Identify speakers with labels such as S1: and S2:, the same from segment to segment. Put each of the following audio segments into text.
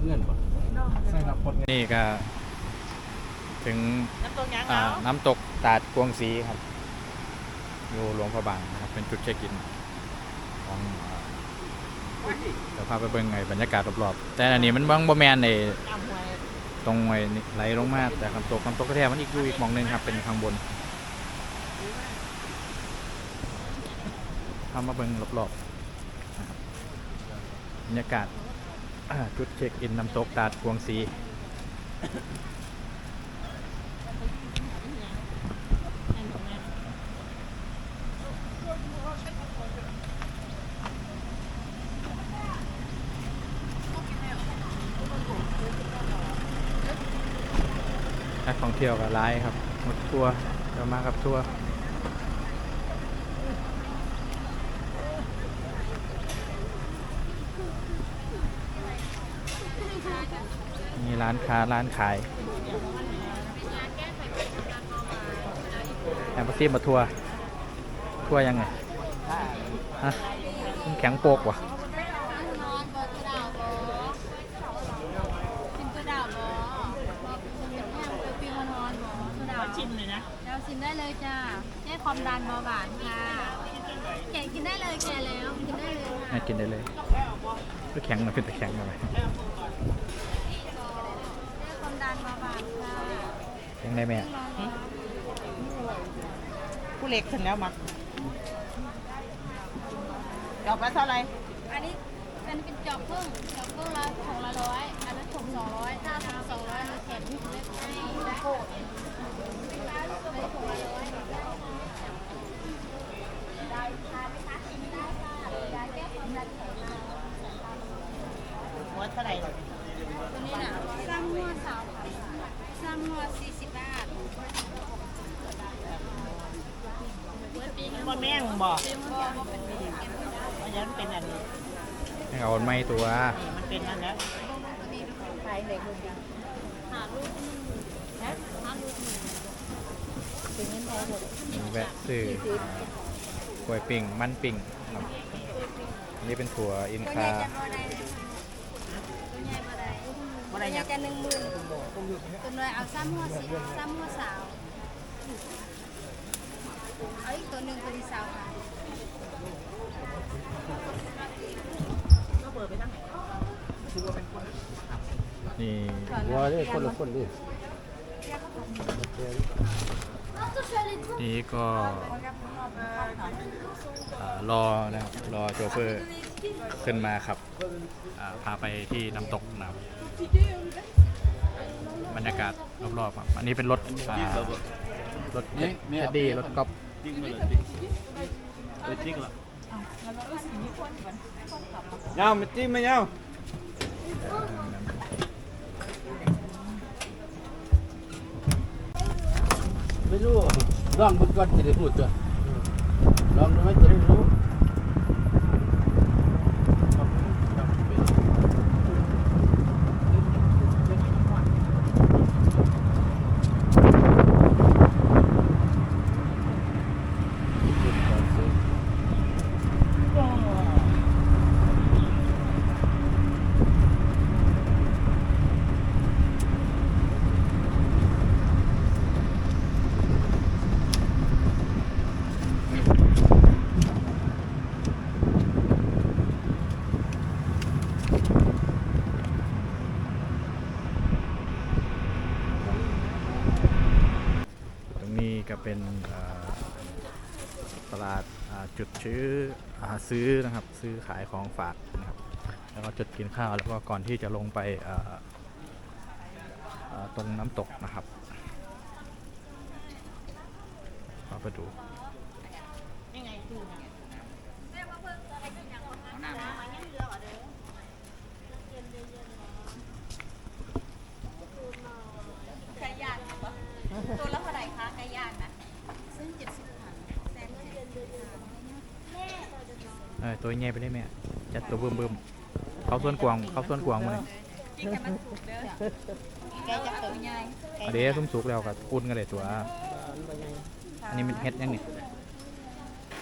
S1: ดเงินป่ะใช่รับกดเงิน
S2: นี่ก็ถึง
S3: น้ำตกยัง
S2: อ่า
S3: เอา
S2: น้ำตกตาดกวงศรีครับอยู่หลวงพระบางนะครับเป็นจุดเช็คอินของอ่าเดี๋ยวพาไปเบิ่งไอ้บรรยากาศรอบๆแต่อันนี้มันบางบ่แมนใน
S3: จำไว้
S2: ตรงไอ้นี่ไหลลงมาแต่น้ำตกน้ำตกแท้ๆมันอีกอยู่อีกหมองหนึงครับเป็นข้างบนพามาเบิ่งรอบๆนะครับบรรยากาศอ่า จุดเช็คอินน้ำตกตาดกวงศรีนักท่องเที่ยวกับไลายครับหมดทัวร์จะมากับทัวร์ ร้านค้าร้านขายแอมเบอร์ซีมาทัวร์ทัวร์ยังไงฮะมันแข็งโปกว่ะ
S4: นอนบนกระดาษบอกินกระดาษบอบอเป็นแห้งเป็นปีมานอนบอกระดา
S3: ขอ
S4: ษ
S3: ชิมเลยนะ
S4: แล้วชิมได้เลยจ้าแก้ความดันเบาหวานค่ะแกะกินได้เลยแกะแล้วกินได้เลย
S2: ให้
S4: ค่ะ
S2: กินได้เลยก็แข็งมาขึ้นแต่แข็งมาเลย
S4: แข็
S2: งได้แม่
S3: ผู้เล็กถึงแล้วมาดอกละเท่าไหร่
S4: อันนี้อันนี้เป็นจอบพึ่งจอบพึ่งละถุงละร้อยอันนั้นถุงสองร้อยถ้าถุงสองร้อยเราแถมถุงเล็กให้ได้ถุงละร้อย
S3: หัวเท่าไหร่
S4: ตัวนี้น่ะสร้างหัวสาวสร้างหัวสี่สิบบาท
S3: มันแม่งบอกเพราะฉะนั้นเป็นอันนี้
S2: ให้เอาไม้ตัว
S3: นี่มันเป็นอันแล้วขายเด็กคนเดียว
S4: หาลูกหนึ่งนะหาลูกหนึ่ง
S3: เป็นเงินไทยหมด
S2: แวะซื้อกล้วยปิ่งมันปิ่งครับอันนี้เป็นถั่วอิน
S4: ตัวใหญ่
S2: คา
S4: จะบ่ได้เลยตัวใหญ่บ่ได้
S3: ว่า
S4: ตัว
S3: ไร
S4: ใหญ่
S3: ยัง
S4: จะหนึ่งหมื่นตัวน้อยเอาซ้ำหัวสิซ้ำหัวสาวเอาอีกตัวหนึ่งตัวที่สาวค่ะ
S3: ก็เปิดไปทั้งไหน
S2: นี่
S1: ว่าได้คนละคนดิ
S2: นี่ก็รอนะครับรอโชเฟอร์ขึ้นมาครับพาไปที่น้ำตกนะครับบรรยากาศรอบๆครับอันนี้เป็นรถอ่ารถแคดดี้รถกอล์ฟ
S1: ยาวมาจิ้มไหมยา ไม่รู้ลองบุญก่อนจะได้พูดตัวลองดูไหมจะได้รู้
S2: ตรงนี้ก็เป็นอ่าตลาดอ่า จุดซื้ออซื้อนะครับซื้อขายของฝากนะครับ แล้วก็จุดกินข้าวแล้วก็ก่อนที่จะลงไปตรงน้ำตกนะครับมาไปดู
S3: ยังไงคือนะ
S4: ไก่ย่างตัวละเท่าไหร่คะไก่ย่างนะซึ่งเจ็ดสิบค่ะแสนเจ็ดสิบค่ะ
S2: เออตัวใหญ่ไปได้ไหมจัดตัวเบิ่มเบิ่มเขาส่วนกวางเขาส่วนกวางมาเลย
S4: กินกันมันสุกเด้อ
S3: แกจะตัว
S4: ใหญ่
S2: อันนี้ซุ้มสุกแล้วก็อุ่นกันเลยตัว อันนี้มันเฮ็ดยังนี่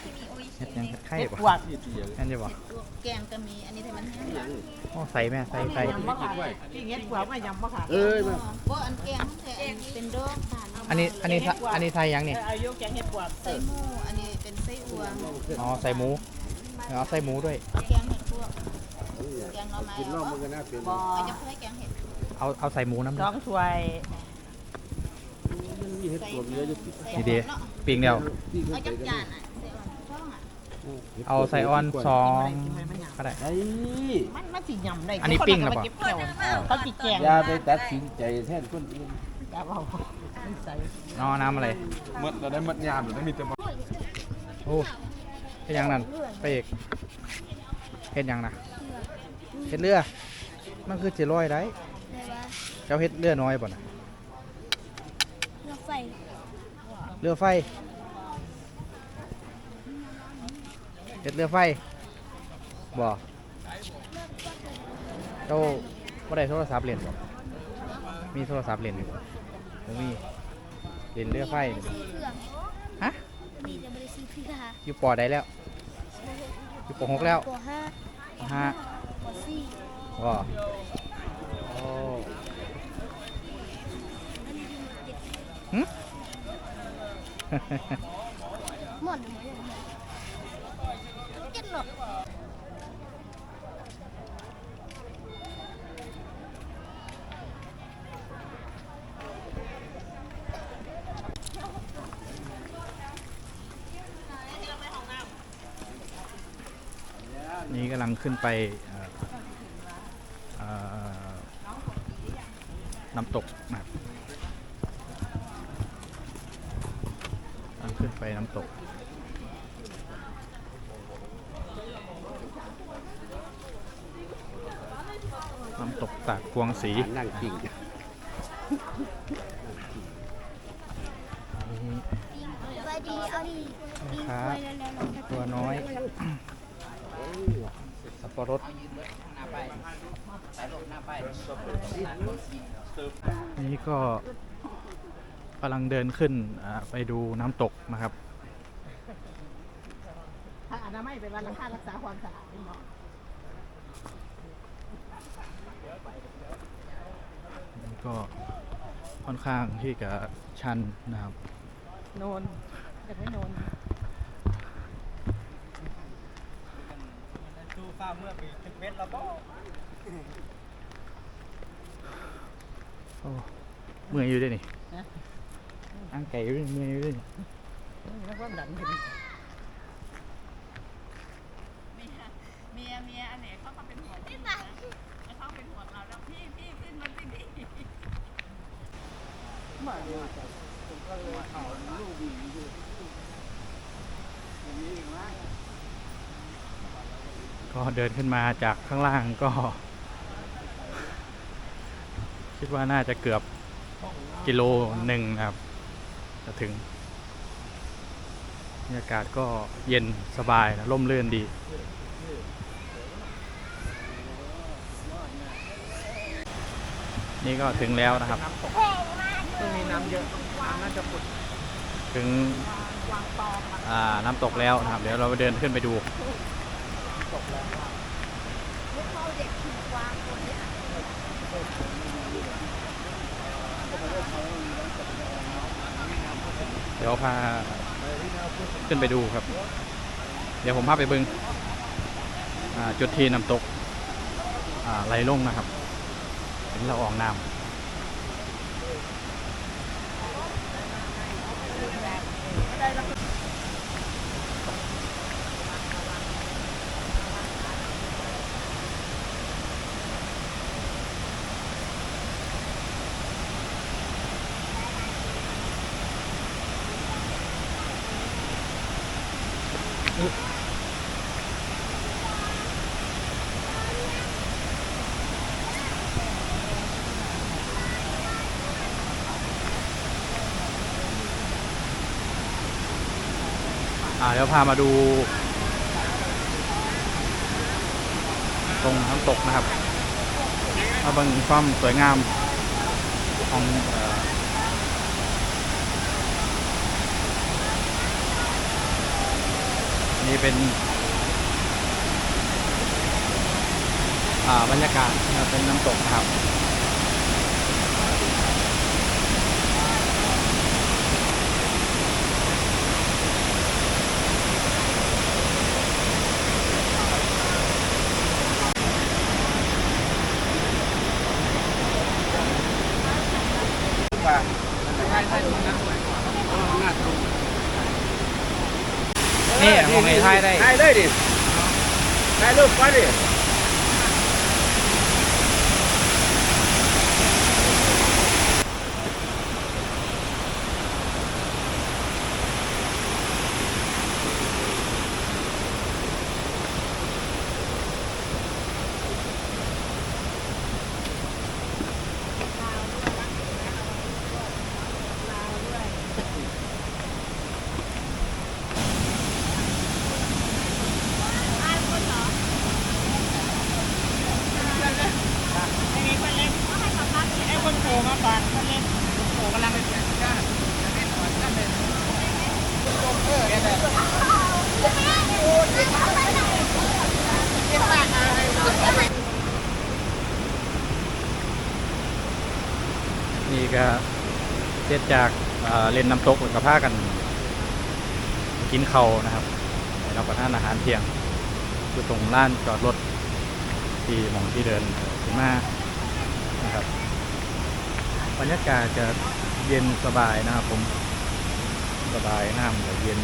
S4: ที่มีโออิ
S2: เห็ดยังเห็ดไข่ปะนั่นจะบอก
S4: แกงก็มีอันนี้ทำมันแห้ง
S2: โอ้ใส่แม่ใส่ใส่
S3: ยำมะขามพี่เห็ดปวกไม่ยำมะขาม
S1: เอ้ยมา
S4: บ่อันแกงแต่อันเป็นดอกค่ะ
S2: อันนี้อันนี้อันนี้ใส่ยังเนี่
S3: อายุแกงเห็ดปวก
S4: ไส้หมูอันนี้เป็นไส้อั่ว
S2: อ๋อใส่หมู เอาใส่หมูด้วย
S4: แกงเห็ดพวก แกงหน่อไม้
S1: กินรอบ
S4: เอา
S1: มันก็น่าเป็น
S3: บ่
S4: อันนี้เพื่อแกงเห็ด
S2: เอาเอาใส่หมูน้ำ
S3: สองถ้วย
S1: มันมีเห็ดตัวเยอะอยู่
S4: ใส่
S2: นี่
S4: ห
S2: เดี
S4: อมเนาะ
S2: ปิงเดียว
S1: ที่
S4: เอา
S1: เขา
S4: จั
S1: ใส่
S4: ก
S1: กัน
S4: จานอะใส่อ่อนช่องอะ
S2: เอาใส่ออนสองก็ได้
S1: ไอ้
S3: มันมันสิยำได้
S2: อันนี้ปิ้งนะบ่
S3: เก็บเกี่ยวเขาสิแกง
S1: อย่าไปตัดสินใจแทนคนอื่น
S3: อย่าเอาไม่ใส่
S2: เนาะน้ำอะไร
S1: หมดเราได้หมดยามหรือมีแต่
S2: โอ้ เฮ็ดหยังนั่นไปเอกเฮ็ดหยังนะเฮ็ดเรือ มันคือจะลอยได้เจ้าเฮ็ดเรือน้อยป่ะนะ
S4: รถไฟ
S2: เรือไฟเฮ็ดเรือไฟบ่เจ้าบ่ได้โทรศัพท์เล่นบ่มีโทรศัพท์เล่นอยู่บ่บ่มีเล่นเรือไฟนี่บ่
S4: ซื้อเครื่อง
S2: ฮะ
S4: มี จะไม่ได้ซื้อเครื่อง
S2: อยู่ปอใดแล้ว อยู่ปหกแล้ว
S4: ปห้า
S2: ปห้า
S4: ปสี่
S2: บ่โอ้หึ
S4: หมดเลยเจ็ดหรอก
S2: นี่กำลัง ขึ้นไปน้ำตกนะครับขึ้นไปน้ำตกน้ำตกตากกวงสี
S1: นั่งกิ่ง
S2: นี่
S4: ไปดีเอาดีดี
S2: ครับ
S4: ไปแล้วๆ
S2: ตัวน้อย สับปรดนี่ก็กำลังเดินขึ้นไปดูน้ำตกนะครับ
S3: ถ้าอนามัยเป็นวันละค่ารักษาความสะอาดนี่เนาะ
S2: ก็ค่อนข้างที่จะชันนะครับ
S3: โนนจะไม่โนน
S2: โอ้เมื่อยอยู่ด้วยนี่อังไก่อยู่ด้วยเมื่อยอยู่ด้วยนี่
S3: แล้วก็ดันขึ้น
S5: เมียเมียอันไหนเขาก็เป็นห่วงพี่นะแล้วเขาเป็นห่วงเราแล้วพี่พี่ขึ้นมาสิพี่
S2: ก็เดินขึ้นมาจากข้างล่างก็ คิดว่าน่าจะเกือบกิโลหนึ่งนะครับ จะถึงบรรยากาศก็เย็นสบายนะร่มรื่นดี นี่ก็ถึงแล้วนะครับ
S3: ตรงนี้น้ำเยอะน้ำน่าจะปุด
S2: ถึงอ่าน้ำตกแล้วนะครับ เดี๋ยวเราไปเดินขึ้นไปดู เดี๋ยวพาขึ้นไปดูครับ เดี๋ยวผมพาไปเบึงอ่าจุดที่น้ำตกไหลลงนะครับเห็นเราออกน้ำ อ่าเดี๋ยวพามาดู ตรงน้ำตกนะครับมาเบิ่งความสวยงามของเอ่อ นี่เป็นบรรยากาศเป็นน้ำตกครับ
S1: กว่าใช่ใช่ตรงนั้นหน้าตรง
S2: นี่มองให้ถ่ายได้
S1: ถ่ายเลยดิถ่ายรูปก่อนดิ
S3: ไอ้นี่คนเล็กไอ้คนโผล่มาก่อนคนเล็ก
S1: โอ้กำลังเป็นก้าจะเป็นหัวจะเป็น
S2: นี่ก็เส ร็จจากเล่นน้ำตกกับผ้ากัน กินเขานะครับไปรับประทานอาหารเที่ยงอยู่ตรงล้านจอดรถที่มองที่เดินขึ้นมานะครับบรรยากาศจะเย็นสบายนะครับผมสบายน้ำจะเย็น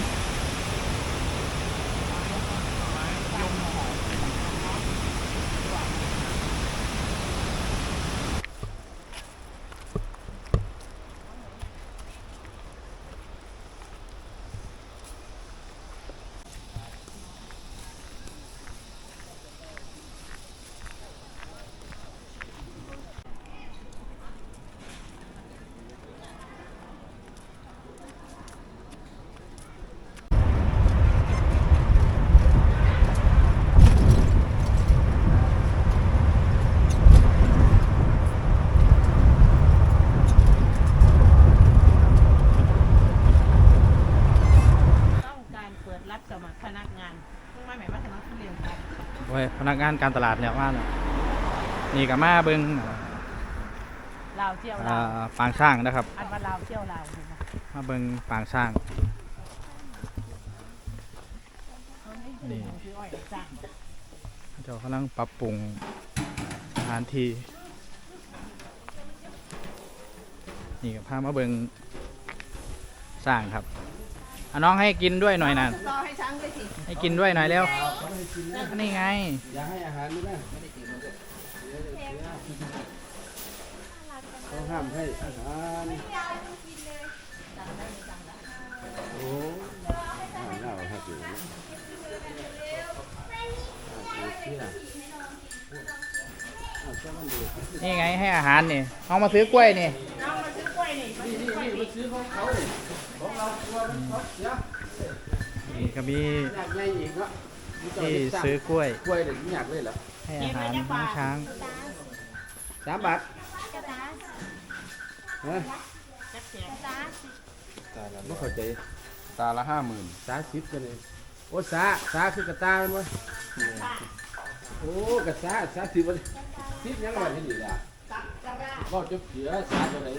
S3: ต้องการเปิดรับสมัครพนักงานต้องมาหมายว่าสมัครผู้เรียนครับ
S2: ไว้ พนักงานการตลาดเนี่ยว่าน่ะนี่กับมาเบิง
S3: ลาวเที่ยว
S2: อ่
S3: ลาวา
S2: ปางช่างนะครับ
S3: อันว่าลาวเที่ยวลาวถูกไหม
S2: มาเบิงปางช่าง นี่
S3: คืออ้อยจ้าง
S2: เจ้ากำลังปรับปรุงสถานที่นี่กับพามาเบิงสร้างครับเอาน้องให้กินด้วยหน่อยนะ
S3: รอให้ช้างไปสิ
S2: ให้กินด้วยหน่อยเร็วนี่ไง
S1: อย่าให้อาหารด้วยนะเขาห้ามให้อาหารโอ้ห้ามเล่าครับอยู่นะโอเคนะเอาเจ้ามันดู
S2: นี่ไงให้อาหารนี่เอามาซื้อกล้วยนี่
S3: น้องมาซื้อกล้วยนี่มาซื้อกล้วยนี่
S1: นเขาเสีย
S2: นี่ก็มี
S1: อยากใหญ่อีกเนาะ
S2: ที่ซื้อกล้วย
S1: กล้วยเด็กอยากเลยเหรอ
S2: ให้อาหารน้องช้าง
S1: สามบาท
S4: กระตา
S1: ฮะ
S3: จักแสน
S4: ตา
S1: ไม่เข้าใจตาละห้าหมื่นสาสิบกันเลยโอ้สาสาคือกระตาเป็นวะโอ้กระสาสาสิบวันสิบยังไงที่นี่ล่ะก็จะเขียสาตัวไหน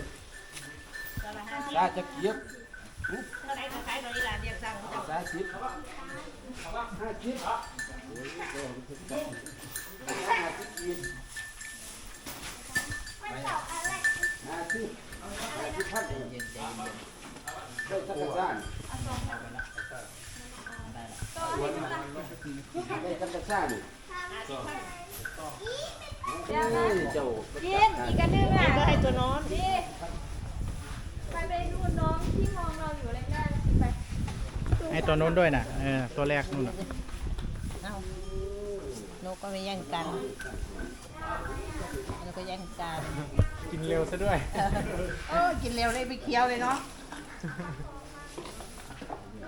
S1: สาจะเกียบ
S3: ยกสั่งจะ
S1: สาสิบห้าสิบห้าสิบกินห้าสิบห้าสิบพันได้สักกระสานได้สักกระสานนี่เจ้า
S4: กินอีกอันหนึงอะ
S3: ก็ให้ตัวน้น
S4: นี่ไปไปดูน้องที่มองเราอยู่แรกๆ ไป
S2: ให้ตัวนู้นด้วยนะเออตัวแรกนู่นน่ะ
S3: เอ้านกก็ไม่แย่งกันนกก็แย่งกัน
S2: กินเร็วซะด้วย
S3: เออกินเร็วเลยไปเคี้ยวเลยเนาะ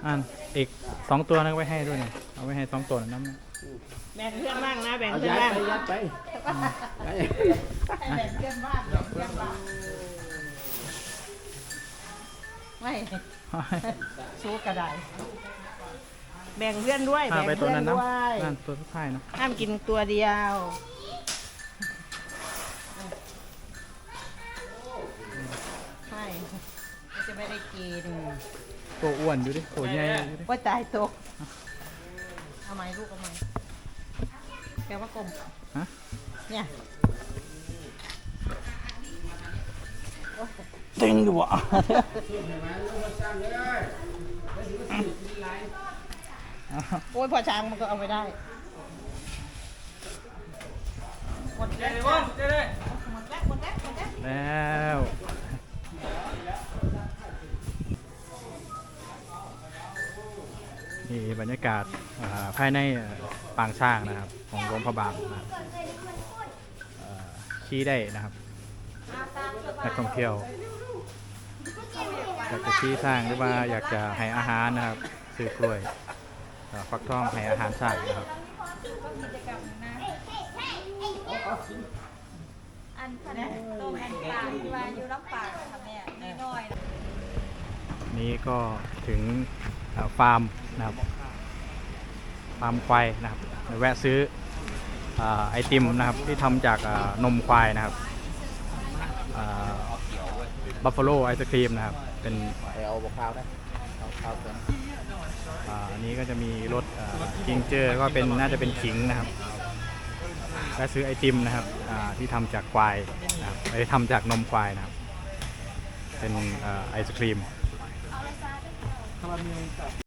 S2: อันอีกสองตัวนึงไว้ให้ด้วยนี่เอาไว้ให้สองตัวน้ำ
S3: แบ่งเพื่อนบ้างนะแบ่ง
S1: เอา
S3: เพื่อน
S1: ยัด
S3: บ้าง
S1: ไปยัดไป
S3: ให้แบ่งเพื่อนบ้างแบ่งเพื่อนบ้างไม่ สู้กระไดแบ่งเพื่อนด้วย
S2: พา
S3: แบ่ง
S2: ไปตัว
S3: เพื่อน
S2: นั้นนะ
S3: ด้วย
S2: นั่นตัวสุดท้ายนะ
S3: ห้ามกินตัวเดียวใช่จะไม่ได้กิน
S2: ตัวอ้วนอยู่ดิตัวใหญ่อยู่ดิ
S3: ว่าตายตกเอาไหมลูกเอาไหมแกว่ากลม
S2: ฮะ
S3: เนี่ย
S2: ตึ งอยู่อะ
S3: โอ้ยพอช้างมันก็เอาไม่ได้หมดแล้วหมดแล้วหมดแล้วหมดแล้วหมดแล้ว
S2: แล้วนี่บรรยากาศอ่าภายในเอ่อปางช้างนะครับ ของหลวงพระบางนะครับเอ่อขี่ได้นะครับนักท่องเที่ยว อยากจะขี่สร้างหรือว่าอยากจะให้อาหารนะครับซื้อกล้วยเอ่อฟักทองให้อาหารช้างนะครับ
S4: อันพันต้มอันปลาที่ว่าอยู่ลำปางค่ะแม่น้อยๆ
S2: นี้ก็ถึงฟาร์มนะครับฟาร์มควายนะครับแวะซื้ออไอติมนะครับที่ทำจากนมควายนะครับบัฟฟาโลไอศครีมนะครับ เป็น
S1: เอาบกข้าวได้เอาข้าวก่อน
S2: อ่าอันนี้ก็จะมีรสกิงเจอร์ก็เป็นน่าจะเป็นขิงนะครับแวะซื้อไอติมนะครับอ่าที่ทำจากควายนะครับไม่ได้ทำจากนมควายนะครับ เป็นเอ่อไอศครีม